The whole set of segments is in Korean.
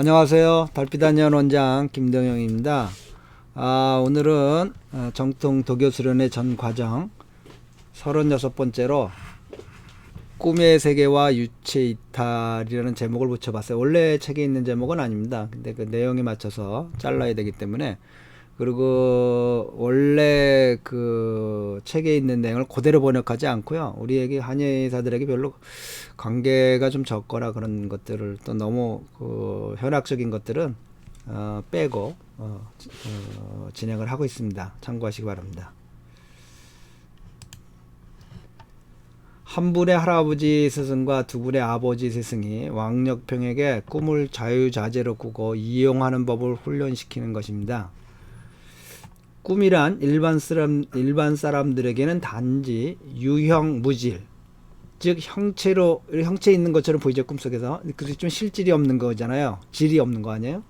안녕하세요. 달빛안녕 원장 김동영입니다. 아, 오늘은 어, 정통 도교 수련의 전 과정 36번째로 꿈의 세계와 유체 이탈이라는 제목을 붙여봤어요. 원래 책에 있는 제목은 아닙니다. 근데 그 내용에 맞춰서 잘라야 되기 때문에 그리고 원래 그 책에 있는 내용을 그대로 번역하지 않고요. 우리에게 한의사들에게 별로 관계가 좀 적거나 그런 것들을 또 너무 그 현학적인 것들은 어, 빼고 어, 어, 진행을 하고 있습니다. 참고하시기 바랍니다. 한 분의 할아버지 스승과 두 분의 아버지 스승이 왕력평에게 꿈을 자유자재로 꾸고 이용하는 법을 훈련시키는 것입니다. 꿈이란 일반 사람 일반 사람들에게는 단지 유형 무질 즉 형체로 형체 있는 것처럼 보이죠 꿈속에서. 그래서 좀 실질이 없는 거잖아요. 질이 없는 거 아니에요?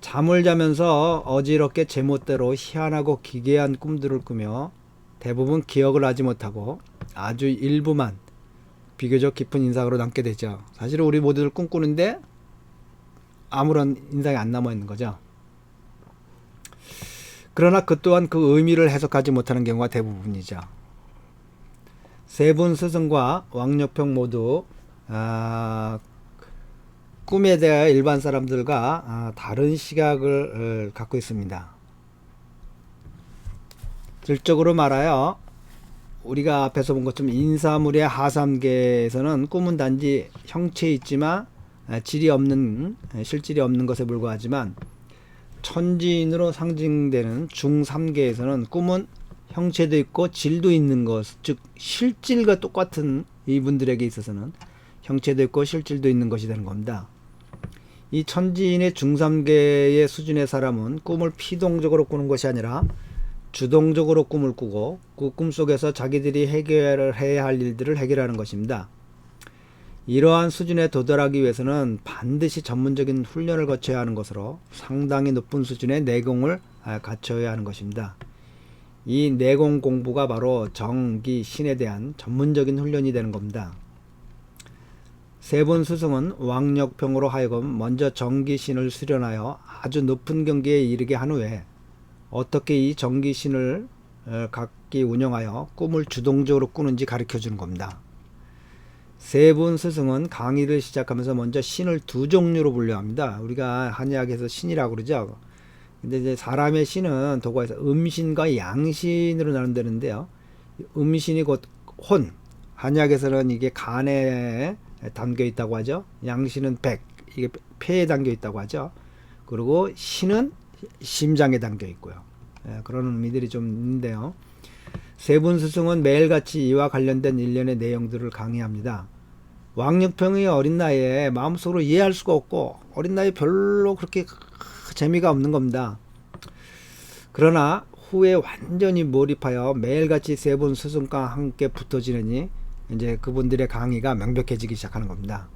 잠을 자면서 어지럽게 제멋대로 희한하고 기괴한 꿈들을 꾸며 대부분 기억을 하지 못하고 아주 일부만 비교적 깊은 인상으로 남게 되죠. 사실 우리 모두들 꿈꾸는데 아무런 인상이 안 남아 있는 거죠 그러나 그 또한 그 의미를 해석하지 못하는 경우가 대부분이죠. 세 분 스승과 왕력평 모두 아, 꿈에 대하여 일반 사람들과 아, 다른 시각을 어, 갖고 있습니다. 질적으로 말하여 우리가 앞에서 본 것처럼 인사물의 하삼계에서는 꿈은 단지 형체 있지만 아, 질이 없는 실질이 없는 것에 불과하지만 천지인으로 상징되는 중3계에서는 꿈은 형체도 있고 질도 있는 것, 즉 실질과 똑같은 이분들에게 있어서는 형체도 있고 실질도 있는 것이 되는 겁니다. 이 천지인의 중3계의 수준의 사람은 꿈을 피동적으로 꾸는 것이 아니라 주동적으로 꿈을 꾸고 그 꿈속에서 자기들이 해결해야 할 일들을 해결하는 것입니다. 이러한 수준에 도달하기 위해서는 반드시 전문적인 훈련을 거쳐야 하는 것으로 상당히 높은 수준의 내공을 아, 갖춰야 하는 것입니다. 이 내공 공부가 바로 정기 신에 대한 전문적인 훈련이 되는 겁니다. 세분 스승은 왕력평으로 하여금 먼저 정기신을 수련하여 아주 높은 경기에 이르게 한 후에 어떻게 이 정기신을 어, 각기 운영하여 꿈을 주동적으로 꾸는지 가르쳐 주는 겁니다. 세분 스승은 강의를 시작하면서 먼저 신을 두 종류로 분류합니다. 우리가 한의학에서 신이라고 그러죠. 근데 이제 사람의 신은 도가에서 음신과 양신으로 나눈다는데요. 음신이 곧 혼. 한의학에서는 이게 간에 담겨 있다고 하죠. 양신은 백. 이게 폐에 담겨 있다고 하죠. 그리고 신은 심장에 담겨 있고요. 예, 그런 의미들이 좀 있는데요. 세분 스승은 매일같이 이와 관련된 일련의 내용들을 강의합니다. 왕력평이 어린 나이에 마음속으로 이해할 수가 없고 어린 나이에 별로 그렇게 재미가 없는 겁니다. 그러나 후에 완전히 몰입하여 매일같이 세분 스승과 함께 붙어 지내니 이제 그분들의 강의가 명백해지기 시작하는 겁니다.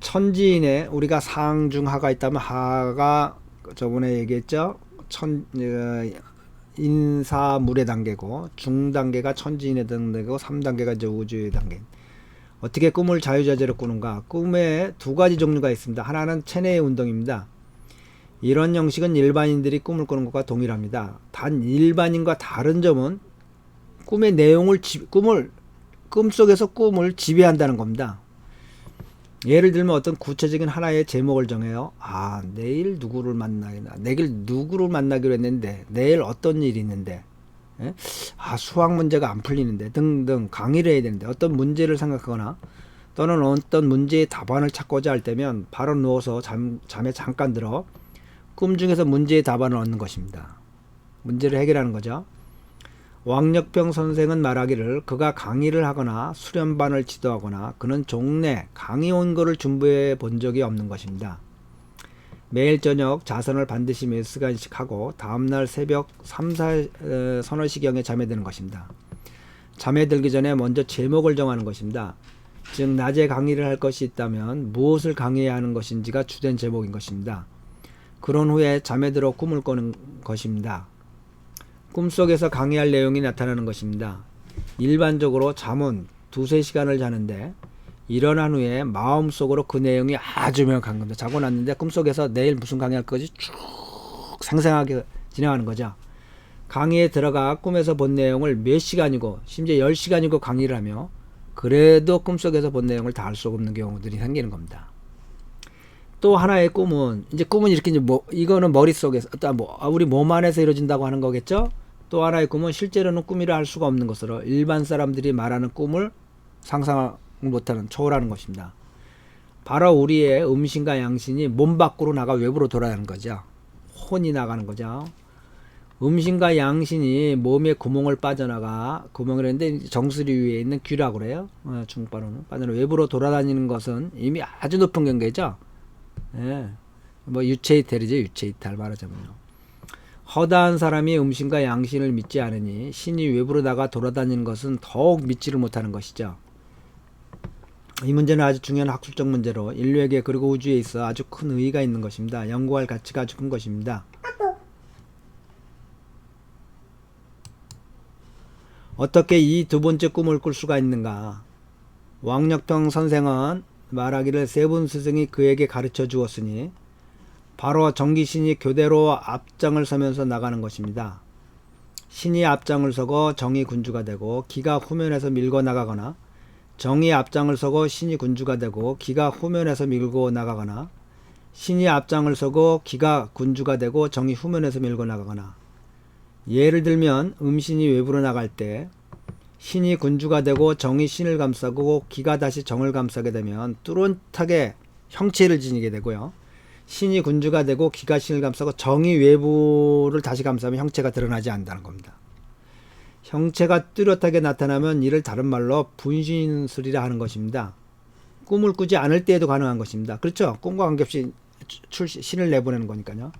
천지인에 우리가 상중 하가 있다면 하가 저번에 얘기했죠. 천 어, 인사물의 단계고 중단계가 천지인의 단계고 3단계가 이제 우주의 단계. 어떻게 꿈을 자유자재로 꾸는가? 꿈에 두 가지 종류가 있습니다. 하나는 체내의 운동입니다. 이런 형식은 일반인들이 꿈을 꾸는 것과 동일합니다. 단 일반인과 다른 점은 꿈의 내용을 지, 꿈을 꿈 속에서 꿈을 지배한다는 겁니다. 예를 들면 어떤 구체적인 하나의 제목을 정해요. 아, 내일 누구를 만나기나, 내일 누구를 만나기로 했는데, 내일 어떤 일이 있는데, 예? 아, 수학 문제가 안 풀리는데, 등등 강의를 해야 되는데, 어떤 문제를 생각하거나, 또는 어떤 문제의 답안을 찾고자 할 때면, 바로 누워서 잠, 잠에 잠깐 들어, 꿈 중에서 문제의 답안을 얻는 것입니다. 문제를 해결하는 거죠. 왕력병 선생은 말하기를 그가 강의를 하거나 수련반을 지도하거나 그는 종래 강의 온 거를 준비해 본 적이 없는 것입니다. 매일 저녁 자선을 반드시 몇 시간씩 하고 다음날 새벽 3, 4, 어, 서너 시경에 잠에 드는 것입니다. 잠에 들기 전에 먼저 제목을 정하는 것입니다. 즉 낮에 강의를 할 것이 있다면 무엇을 강의해야 하는 것인지가 주된 제목인 것입니다. 그런 후에 잠에 들어 꿈을 꾸는 것입니다. 꿈속에서 강의할 내용이 나타나는 것입니다. 일반적으로 잠은 두세 시간을 자는데 일어난 후에 마음속으로 그 내용이 아주 명확한 겁니다. 자고 났는데 꿈속에서 내일 무슨 강의할 거지 쭉 생생하게 진행하는 거죠. 강의에 들어가 꿈에서 본 내용을 몇 시간이고 심지어 10시간이고 강의를 하며 그래도 꿈속에서 본 내용을 다 알 수 없는 경우들이 생기는 겁니다. 또 하나의 꿈은 이제 꿈은 이렇게 이제 뭐 이거는 머릿속에서 뭐 아, 우리 몸 안에서 이루어진다고 하는 거겠죠? 또 하나의 꿈은 실제로는 꿈이라 할 수가 없는 것으로 일반 사람들이 말하는 꿈을 상상 못하는 초월하는 것입니다. 바로 우리의 음신과 양신이 몸 밖으로 나가 외부로 돌아가는 거죠. 혼이 나가는 거죠. 음신과 양신이 몸의 구멍을 빠져나가 구멍을 했는데 정수리 위에 있는 귀라고 그래요. 어, 중국발로는 빠져나 외부로 돌아다니는 것은 이미 아주 높은 경계죠. 예. 뭐 유체 이탈이죠. 유체 이탈 말하자면요. 허다한 사람이 음신과 양신을 믿지 않으니 신이 외부로 나가 돌아다니는 것은 더욱 믿지를 못하는 것이죠. 이 문제는 아주 중요한 학술적 문제로 인류에게 그리고 우주에 있어 아주 큰 의의가 있는 것입니다. 연구할 가치가 아주 큰 것입니다. 어떻게 이 두 번째 꿈을 꿀 수가 있는가? 왕력평 선생은 말하기를 세 분 스승이 그에게 가르쳐 주었으니 바로 정기신이 교대로 앞장을 서면서 나가는 것입니다. 신이 앞장을 서고 정이 군주가 되고 기가 후면에서 밀고 나가거나 정이 앞장을 서고 신이 군주가 되고 기가 후면에서 밀고 나가거나 신이 앞장을 서고 기가 군주가 되고 정이 후면에서 밀고 나가거나 예를 들면 음신이 외부로 나갈 때 신이 군주가 되고 정이 신을 감싸고 기가 다시 정을 감싸게 되면 뚜렷하게 형체를 지니게 되고요. 신이 군주가 되고 기가 신을 감싸고 정이 외부를 다시 감싸면 형체가 드러나지 않는다는 겁니다. 형체가 뚜렷하게 나타나면 이를 다른 말로 분신술이라 하는 것입니다. 꿈을 꾸지 않을 때에도 가능한 것입니다. 그렇죠? 꿈과 관계없이 출 신을 내보내는 거니까요.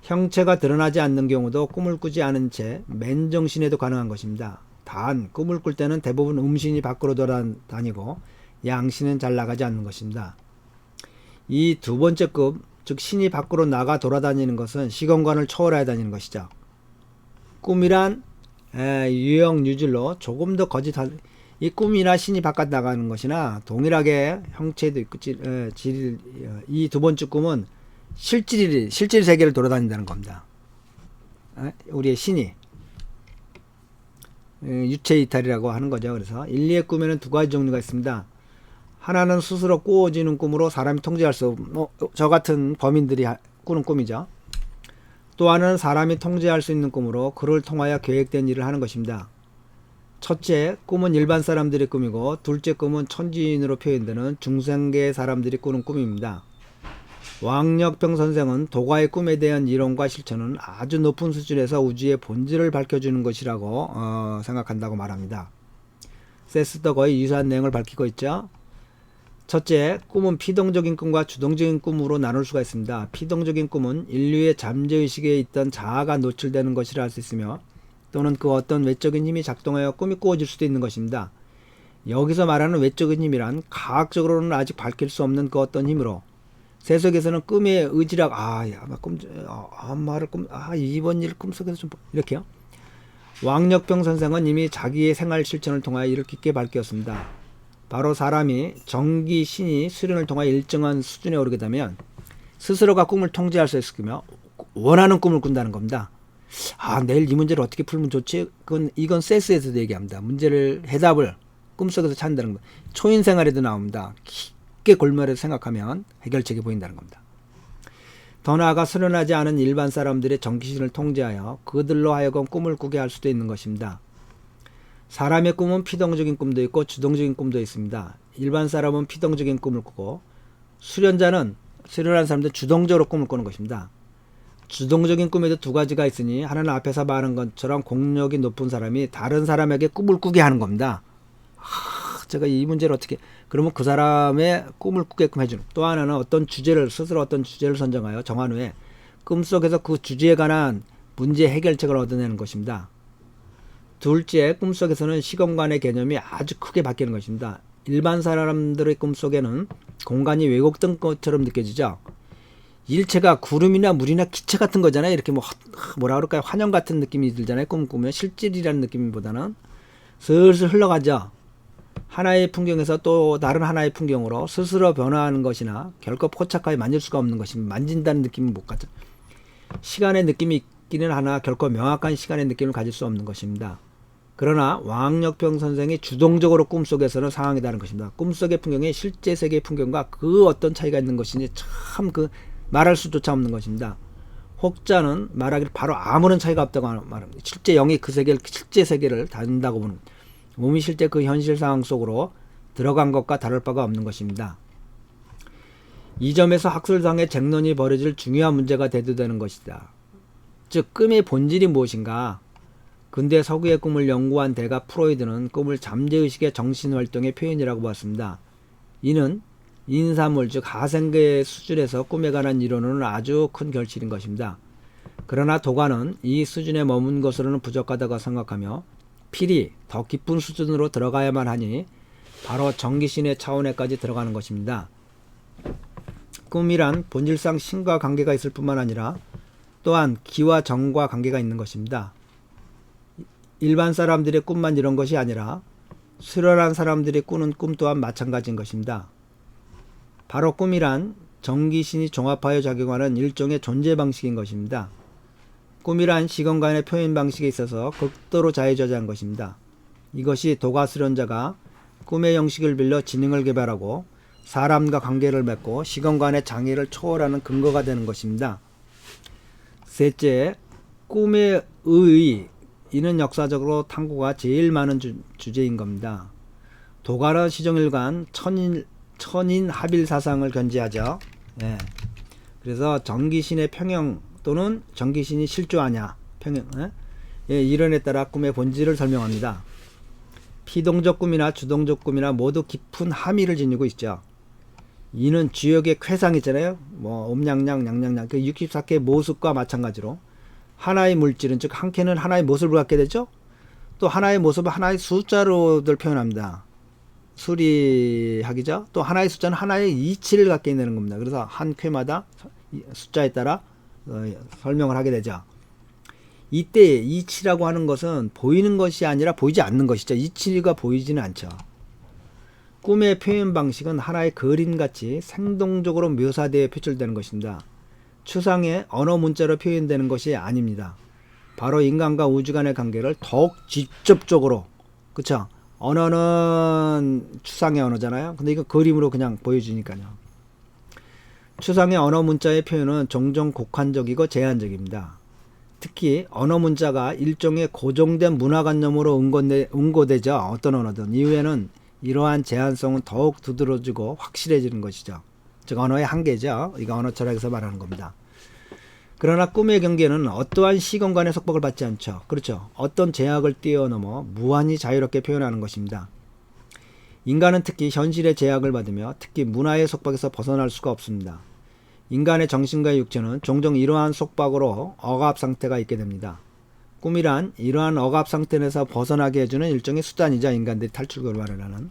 형체가 드러나지 않는 경우도 꿈을 꾸지 않은 채 맨정신에도 가능한 것입니다. 단 꿈을 꿀 때는 대부분 음신이 밖으로 돌아다니고 양신은 잘 나가지 않는 것입니다. 이 두 번째 급, 즉 신이 밖으로 나가 돌아다니는 것은 시공간을 초월해 다니는 것이죠. 꿈이란 에, 유형 유질로 조금 더 거짓한 이 꿈이나 신이 바깥 나가는 것이나 동일하게 형체도 있고 질, 이두 번째 꿈은 실질 실질 세계를 돌아다닌다는 겁니다. 에? 우리의 신이 유체 이탈이라고 하는 거죠. 그래서 인리의 꿈에는 두 가지 종류가 있습니다. 하나는 스스로 꾸어지는 꿈으로 사람이 통제할 수 어, 저 같은 범인들이 꾸는 꿈이죠. 또 하나는 사람이 통제할 수 있는 꿈으로 그를 통하여 계획된 일을 하는 것입니다. 첫째, 꿈은 일반 사람들의 꿈이고 둘째 꿈은 천지인으로 표현되는 중생계 사람들이 꾸는 꿈입니다. 왕력평 선생은 도가의 꿈에 대한 이론과 실천은 아주 높은 수준에서 우주의 본질을 밝혀주는 것이라고 어, 생각한다고 말합니다. 세스도 거의 유사한 내용을 밝히고 있죠. 첫째, 꿈은 피동적인 꿈과 주동적인 꿈으로 나눌 수가 있습니다. 피동적인 꿈은 인류의 잠재의식에 있던 자아가 노출되는 것이라 할 수 있으며 또는 그 어떤 외적인 힘이 작동하여 꿈이 꾸어질 수도 있는 것입니다. 여기서 말하는 외적인 힘이란 과학적으로는 아직 밝힐 수 없는 그 어떤 힘으로 세속에서는 꿈의 의지락 아 야 꿈 아, 말을 꿈 아 이번 일 꿈속에서 좀 이렇게요. 왕력병 선생은 이미 자기의 생활 실천을 통하여 이를 깊게 밝혔습니다. 바로 사람이 정기 신이 수련을 통하여 일정한 수준에 오르게 되면 스스로가 꿈을 통제할 수 있으며 원하는 꿈을 꾼다는 겁니다. 아 내일 이 문제를 어떻게 풀면 좋지? 그건 이건 세스에서도 얘기합니다. 문제를 해답을 꿈속에서 찾는다는 거. 초인 생활에도 나옵니다. 깊게 골멸해서 생각하면 해결책이 보인다는 겁니다. 더 나아가 수련하지 않은 일반 사람들의 정기신을 통제하여 그들로 하여금 꿈을 꾸게 할 수도 있는 것입니다. 사람의 꿈은 피동적인 꿈도 있고 주동적인 꿈도 있습니다. 일반 사람은 피동적인 꿈을 꾸고 수련자는 수련한 사람들은 주동적으로 꿈을 꾸는 것입니다. 주동적인 꿈에도 두 가지가 있으니 하나는 앞에서 말한 것처럼 공력이 높은 사람이 다른 사람에게 꿈을 꾸게 하는 겁니다. 하, 제가 이 문제를 어떻게 그러면 그 사람의 꿈을 꾸게끔 해주는 또 하나는 어떤 주제를 스스로 어떤 주제를 선정하여 정한 후에 꿈속에서 그 주제에 관한 문제 해결책을 얻어내는 것입니다. 둘째, 꿈속에서는 시공간의 개념이 아주 크게 바뀌는 것입니다. 일반 사람들의 꿈속에는 공간이 왜곡된 것처럼 느껴지죠. 일체가 구름이나 물이나 기체 같은 거잖아요. 이렇게 뭐 뭐라 그럴까요? 환영 같은 느낌이 들잖아요. 꿈 꾸면 실질이라는 느낌보다는 슬슬 흘러가죠. 하나의 풍경에서 또 다른 하나의 풍경으로 스스로 변화하는 것이나 결코 포착하여 만질 수가 없는 것입니다. 만진다는 느낌은 못 가죠. 시간의 느낌이 있기는 하나 결코 명확한 시간의 느낌을 가질 수 없는 것입니다. 그러나 왕력평 선생이 주동적으로 꿈속에서는 상황이다는 것입니다. 꿈속의 풍경이 실제 세계의 풍경과 그 어떤 차이가 있는 것인지 참 그 말할 수조차 없는 것입니다. 혹자는 말하기를 바로 아무런 차이가 없다고 말합니다. 실제 영이 그 세계를 실제 세계를 다룬다고 보는 몸이 실제 그 현실 상황 속으로 들어간 것과 다를 바가 없는 것입니다. 이 점에서 학술상의 쟁론이 벌어질 중요한 문제가 대두되는 것이다. 즉 꿈의 본질이 무엇인가? 근대 서구의 꿈을 연구한 대가 프로이드는 꿈을 잠재의식의 정신활동의 표현이라고 보았습니다. 이는 인사물 즉 하생계 수준에서 꿈에 관한 이론은 아주 큰 결실인 것입니다. 그러나 도가는 이 수준에 머문 것으로는 부족하다고 생각하며 필히 더 깊은 수준으로 들어가야만 하니 바로 정기신의 차원에까지 들어가는 것입니다. 꿈이란 본질상 신과 관계가 있을 뿐만 아니라 또한 기와 정과 관계가 있는 것입니다. 일반 사람들의 꿈만 이런 것이 아니라 수련한 사람들이 꾸는 꿈 또한 마찬가지인 것입니다. 바로 꿈이란 정기신이 종합하여 작용하는 일종의 존재 방식인 것입니다. 꿈이란 시공간의 표현 방식에 있어서 극도로 자유자재한 것입니다. 이것이 도가 수련자가 꿈의 형식을 빌려 지능을 개발하고 사람과 관계를 맺고 시공간의 장애를 초월하는 근거가 되는 것입니다. 셋째, 꿈의 의의 이는 역사적으로 탐구가 제일 많은 주, 제인 겁니다. 도가라 시종일관 천인 천인 합일 사상을 견지하죠. 예. 그래서 정기신의 평형 또는 정기신이 실조하냐 평형 예? 예, 이론에 따라 꿈의 본질을 설명합니다. 피동적 꿈이나 주동적 꿈이나 모두 깊은 함의를 지니고 있죠. 이는 주역의 쾌상 있잖아요. 뭐 옴냥냥 냥냥냥 그 64개 모습과 마찬가지로 하나의 물질은 즉 한 캔은 하나의 모습을 갖게 되죠. 또 하나의 모습을 하나의 숫자로들 표현합니다. 수리하기죠. 또 하나의 숫자는 하나의 이치를 갖게 되는 겁니다. 그래서 한 쾌마다 숫자에 따라 어, 설명을 하게 되죠. 이때 이치라고 하는 것은 보이는 것이 아니라 보이지 않는 것이죠. 이치가 보이지는 않죠. 꿈의 표현 방식은 하나의 그림같이 생동적으로 묘사되어 표출되는 것입니다. 추상의 언어 문자로 표현되는 것이 아닙니다. 바로 인간과 우주 간의 관계를 더욱 직접적으로 그쵸? 언어는 추상의 언어잖아요. 근데 이거 그림으로 그냥 보여주니까요. 추상의 언어 문자의 표현은 종종 곡한적이고 제한적입니다. 특히 언어 문자가 일종의 고정된 문화관념으로 응고되, 응고되죠. 어떤 언어든. 이후에는 이러한 제한성은 더욱 두드러지고 확실해지는 것이죠. 즉 언어의 한계죠. 이거 언어 철학에서 말하는 겁니다. 그러나 꿈의 경계는 어떠한 시공간의 속박을 받지 않죠. 그렇죠. 어떤 제약을 뛰어넘어 무한히 자유롭게 표현하는 것입니다. 인간은 특히 현실의 제약을 받으며 특히 문화의 속박에서 벗어날 수가 없습니다. 인간의 정신과 육체는 종종 이러한 속박으로 억압 상태가 있게 됩니다. 꿈이란 이러한 억압 상태에서 벗어나게 해주는 일종의 수단이자 인간들이 탈출구를 하는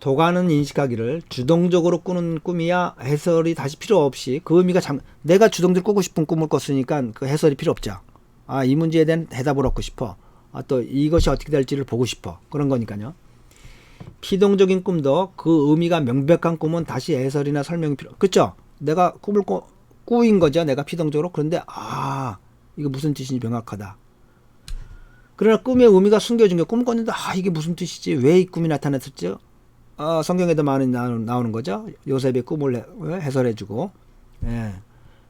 도가는 인식하기를 주동적으로 꾸는 꿈이야 해설이 다시 필요 없이 그 의미가 장, 내가 주동적으로 꾸고 싶은 꿈을 꿨으니까 그 해설이 필요 없죠. 아, 이 문제에 대한 대답을 얻고 싶어. 아, 또 이것이 어떻게 될지를 보고 싶어. 그런 거니까요. 피동적인 꿈도 그 의미가 명백한 꿈은 다시 해설이나 설명이 필요. 그렇죠? 내가 꿈을 꾸, 꾸인 거죠. 내가 피동적으로. 그런데 아, 이거 무슨 뜻인지 명확하다. 그러나 꿈의 의미가 숨겨진 게 꿈을 꿨는데 아, 이게 무슨 뜻이지? 왜 이 꿈이 나타났었지? 어, 성경에도 많이 나오는, 거죠. 요셉의 꿈을 해, 어, 해설해주고, 예,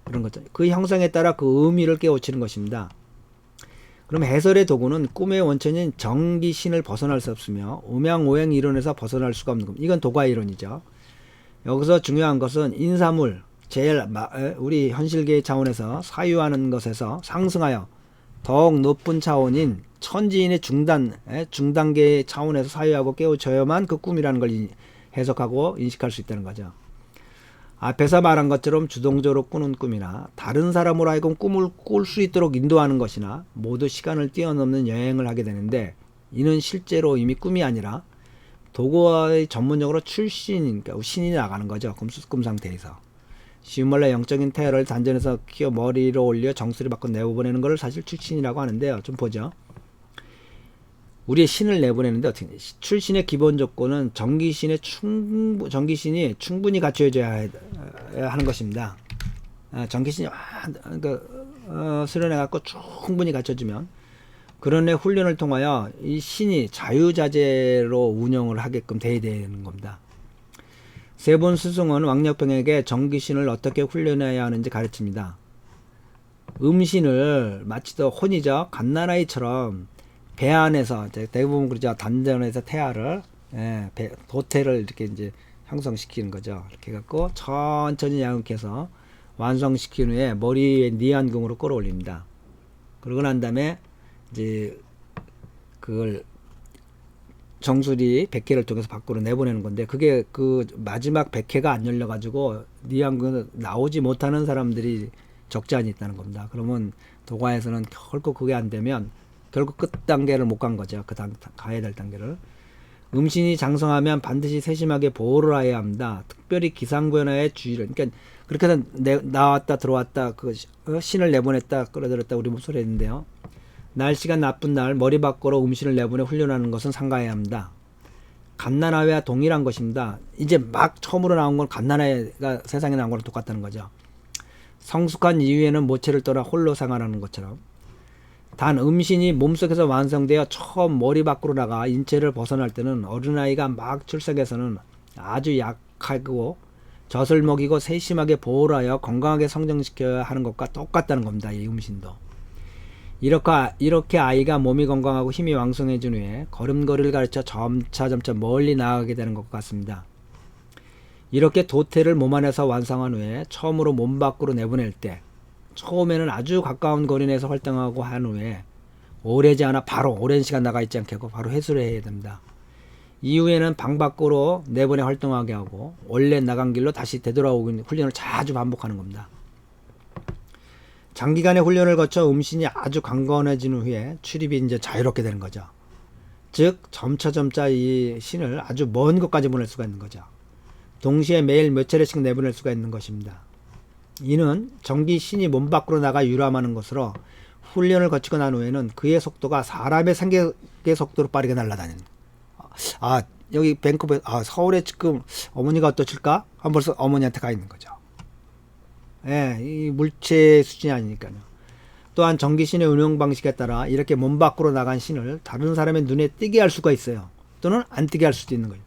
그런 것들. 그 형상에 따라 그 의미를 깨우치는 것입니다. 그럼 해설의 도구는 꿈의 원천인 정기신을 벗어날 수 없으며 음양오행 이론에서 벗어날 수가 없는 겁니다. 이건 도가 이론이죠. 여기서 중요한 것은 인사물, 제일 우리 현실계의 차원에서 사유하는 것에서 상승하여 더욱 높은 차원인 천지인의 중단, 중단계의 차원에서 사유하고 깨우쳐야만 그 꿈이라는 걸 해석하고 인식할 수 있다는 거죠. 앞에서 말한 것처럼 주동적으로 꾸는 꿈이나 다른 사람으로 하여금 꿈을 꿀 수 있도록 인도하는 것이나 모두 시간을 뛰어넘는 여행을 하게 되는데 이는 실제로 이미 꿈이 아니라 도구의 전문적으로 출신, 그러니까 신이 나가는 거죠. 꿈, 꿈 상태에서. 쉬운 말로 영적인 태열을 단전에서 키워 머리로 올려 정수리 밖으로 내보내는 것을 사실 출신이라고 하는데요. 좀 보죠. 우리의 신을 내보내는데 어떻게 출신의 기본 조건은 정기신의 충분 정기신이 충분히 갖춰져야 해- 하는 것입니다. 아, 정기신이 와, 그, 어, 수련해 갖고 충분히 갖춰지면 그런 애 훈련을 통하여 이 신이 자유자재로 운영을 하게끔 돼야 되는 겁니다. 세본 스승은 왕력병에게 정기신을 어떻게 훈련해야 하는지 가르칩니다. 음신을 마치도 혼이죠. 갓난아이처럼 배 안에서 이제 대부분 그러죠. 단전에서 태아를 예, 배, 도태를 이렇게 이제 형성시키는 거죠. 이렇게 갖고 천천히 양육해서 완성시킨 후에 머리에 니안궁으로 끌어올립니다. 그러고 난 다음에 이제 그걸 정수리 100회를 통해서 밖으로 내보내는 건데 그게 그 마지막 100회가 안 열려 가지고 니안궁 나오지 못하는 사람들이 적지 않이 있다는 겁니다. 그러면 도가에서는 결코 그게 안 되면 결국 끝 단계를 못 간 거죠. 그 단, 가야 될 단계를. 음신이 장성하면 반드시 세심하게 보호를 해야 합니다. 특별히 기상변화에 주의를. 그러니까 그렇게 해서 내, 나왔다 들어왔다 그 시- 어, 신을 내보냈다 끌어들였다 우리 목소리 했는데요. 날씨가 나쁜 날 머리 밖으로 음신을 내보내 훈련하는 것은 상가해야 합니다. 갓난아이와 동일한 것입니다. 이제 막 처음으로 나온 건 갓난아이가 세상에 나온 거랑 똑같다는 거죠. 성숙한 이후에는 모체를 떠나 홀로 생활하는 것처럼 단 음신이 몸속에서 완성되어 처음 머리 밖으로 나가 인체를 벗어날 때는 어린아이가 막 출생해서는 아주 약하고 젖을 먹이고 세심하게 보호를 하여 건강하게 성장시켜야 하는 것과 똑같다는 겁니다. 이 음신도. 이렇게, 이렇게 아이가 몸이 건강하고 힘이 왕성해진 후에 걸음걸이를 가르쳐 점차 점차 멀리 나아가게 되는 것 같습니다. 이렇게 도태를 몸 안에서 완성한 후에 처음으로 몸 밖으로 내보낼 때 처음에는 아주 가까운 거리 내에서 활동하고 한 후에 오래지 않아 바로 오랜 시간 나가 있지 않게 하고 바로 회수를 해야 됩니다. 이후에는 방 밖으로 내보내 활동하게 하고 원래 나간 길로 다시 되돌아오고 있는 훈련을 자주 반복하는 겁니다. 장기간의 훈련을 거쳐 음신이 아주 강건해진 후에 출입이 이제 자유롭게 되는 거죠. 즉 점차 점차 이 신을 아주 먼 곳까지 보낼 수가 있는 거죠. 동시에 매일 몇 차례씩 내보낼 수가 있는 것입니다. 이는 정기 신이 몸 밖으로 나가 유람하는 것으로 훈련을 거치고 난 후에는 그의 속도가 사람의 생각의 속도로 빠르게 날아다니는. 아 여기 밴쿠버 아 서울에 지금 어머니가 어떠실까? 한 벌써 어머니한테 가 있는 거죠. 예, 이 물체 수준이 아니니까요. 또한 정기신의 운영 방식에 따라 이렇게 몸 밖으로 나간 신을 다른 사람의 눈에 띄게 할 수가 있어요. 또는 안 띄게 할 수도 있는 거예요.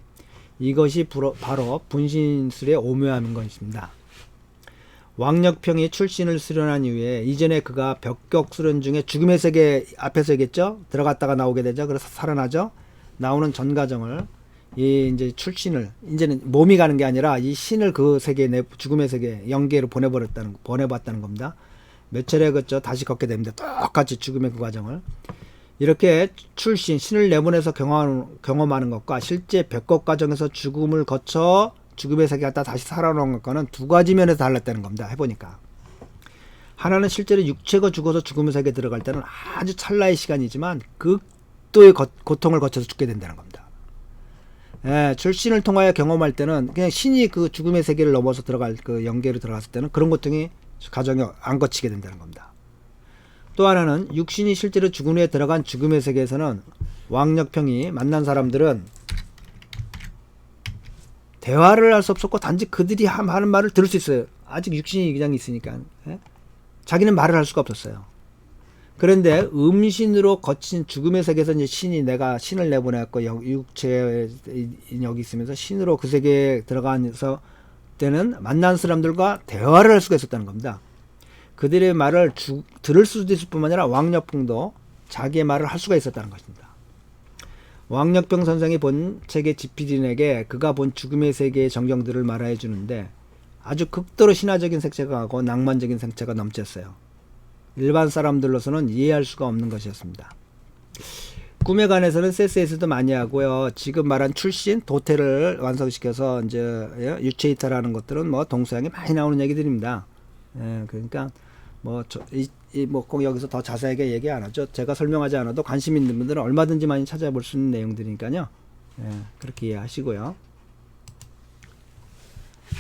이것이 바로 분신술의 오묘함인 것입니다. 왕력평이 출신을 수련한 이후에 이전에 그가 벽격 수련 중에 죽음의 세계 앞에서 얘기했죠. 들어갔다가 나오게 되죠. 그래서 살아나죠. 나오는 전 과정을 이 이제 출신을 이제는 몸이 가는 게 아니라 이 신을 그 세계 내 죽음의 세계 영계로 보내버렸다는 보내봤다는 겁니다. 몇 차례 걷죠. 다시 걷게 됩니다. 똑같이 죽음의 그 과정을 이렇게 출신 신을 내보내서 경험하는, 경험하는 것과 실제 벽곡 과정에서 죽음을 거쳐 죽음의 세계 갔다 다시 살아나온 것과는 두 가지 면에서 달랐다는 겁니다. 해보니까 하나는 실제로 육체가 죽어서 죽음의 세계에 들어갈 때는 아주 찰나의 시간이지만 극도의 거- 고통을 거쳐서 죽게 된다는 겁니다. 예, 출신을 통하여 경험할 때는 그냥 신이 그 죽음의 세계를 넘어서 들어갈 그 영계로 들어갔을 때는 그런 고통이 가정에 안 거치게 된다는 겁니다. 또 하나는 육신이 실제로 죽은 후에 들어간 죽음의 세계에서는 왕력평이 만난 사람들은 대화를 할 수 없었고 단지 그들이 함- 하는 말을 들을 수 있어요. 아직 육신이 그냥 있으니까 예? 자기는 말을 할 수가 없었어요. 그런데 음신으로 거친 죽음의 세계에서 이제 신이 내가 신을 내보내고 육체 여기 있으면서 신으로 그 세계에 들어가서 때는 만난 사람들과 대화를 할 수가 있었다는 겁니다. 그들의 말을 주- 들을 수도 있을 뿐만 아니라 왕력풍도 자기의 말을 할 수가 있었다는 것입니다. 왕력병 선생이 본 책의 지피딘에게 그가 본 죽음의 세계의 정경들을 말해 주는데 아주 극도로 신화적인 색채가 하고 낭만적인 색채가 넘쳤어요. 일반 사람들로서는 이해할 수가 없는 것이었습니다. 꿈에 관해서는 세스에서도 많이 하고요. 지금 말한 출신 도태를 완성시켜서 이제 예, 유체이탈하는 것들은 뭐 동서양에 많이 나오는 얘기들입니다. 예, 그러니까 뭐이뭐 꼭 여기서 더 자세하게 얘기 안 하죠. 제가 설명하지 않아도 관심 있는 분들은 얼마든지 많이 찾아볼 수 있는 내용들이니까요. 예, 그렇게 이해하시고요.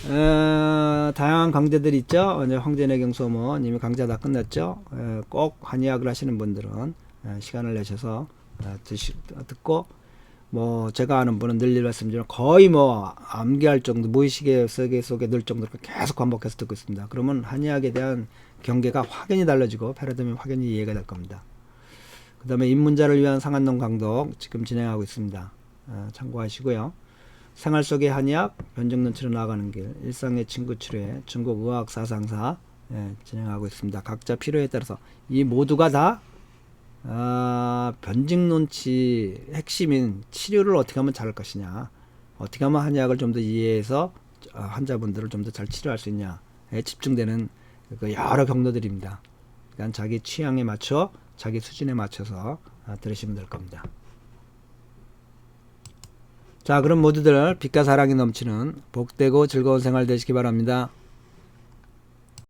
어, 다양한 강좌들 있죠. 이제 황제내경 소문 이미 강좌 다 끝났죠. 예, 꼭 한의학을 하시는 분들은 예, 시간을 내셔서 아, 드시, 듣고 뭐 제가 아는 분은 늘 말씀드리면 거의 뭐 암기할 정도 무의식의 세계 속에 늘 정도로 계속 반복해서 듣고 있습니다. 그러면 한의학에 대한 경계가 확연히 달라지고 패러다임이 확연히 이해가 될 겁니다. 그 다음에 입문자를 위한 상한론 강독 지금 진행하고 있습니다. 아, 참고하시고요. 생활 속의 한의학, 변증론 치료 나가는 길, 일상의 친구 치료회, 중국 의학 사상사 예, 진행하고 있습니다. 각자 필요에 따라서 이 모두가 다 아, 변증론치 핵심인 치료를 어떻게 하면 잘할 것이냐, 어떻게 하면 한의학을 좀 더 이해해서 아, 환자분들을 좀 더 잘 치료할 수 있냐에 집중되는 그 여러 경로들입니다. 그러니까 자기 취향에 맞춰, 자기 수준에 맞춰서 아, 들으시면 될 겁니다. 자, 그럼 모두들 빛과 사랑이 넘치는 복되고 즐거운 생활 되시기 바랍니다.